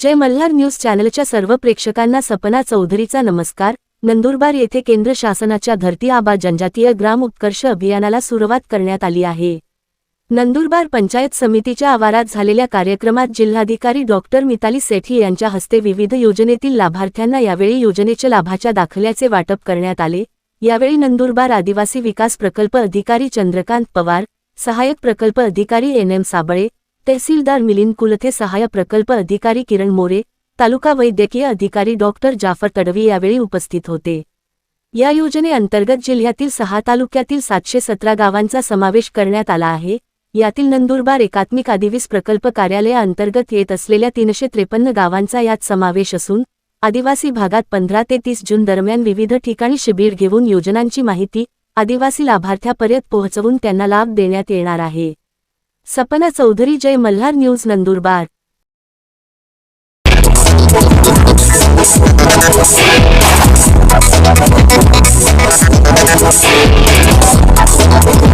जय Malhar news चॅनलच्या सर्व प्रेक्षकांना सपना चौधरीचा नमस्कार. नंदुरबार येथे केंद्र शासनाच्या धरती आबा जनजातीय ग्राम उत्कर्ष अभियानाला सुरुवात करण्यात आली आहे. नंदुरबार पंचायत समितीच्या आवारात झालेल्या कार्यक्रमात जिल्हाधिकारी डॉक्टर मिताली सेठी यांच्या हस्ते विविध योजनेतील लाभार्थ्यांना यावेळी योजनेच्या लाभाच्या दाखल्याचे वाटप करण्यात आले. यावेळी नंदुरबार आदिवासी विकास प्रकल्प अधिकारी चंद्रकांत पवार सहाय्यक प्रकल्प अधिकारी एन एम साबळे तहसीलदार मिलिंद कुलथे सहाय्यक प्रकल्प अधिकारी किरण मोरे तालुका वैद्यकीय अधिकारी डॉक्टर जाफर तडवी यावेळी उपस्थित होते. या योजनेअंतर्गत जिल्ह्यातील सहा तालुक्यातील सातशे सतरा गावांचा समावेश करण्यात आला आहे. यातील नंदुरबार एकात्मिक आदिवीस प्रकल्प कार्यालयाअंतर्गत येत असलेल्या तीनशे त्रेपन्न गावांचा यात समावेश असून आदिवासी भागात पंधरा ते तीस जून दरम्यान विविध ठिकाणी शिबिर घेऊन योजनांची माहिती आदिवासी लाभार्थ्यापर्यंत पोहोचवून त्यांना लाभ देण्यात येणार आहे. सपना चौधरी जय मल्हार न्यूज नंदुरबार.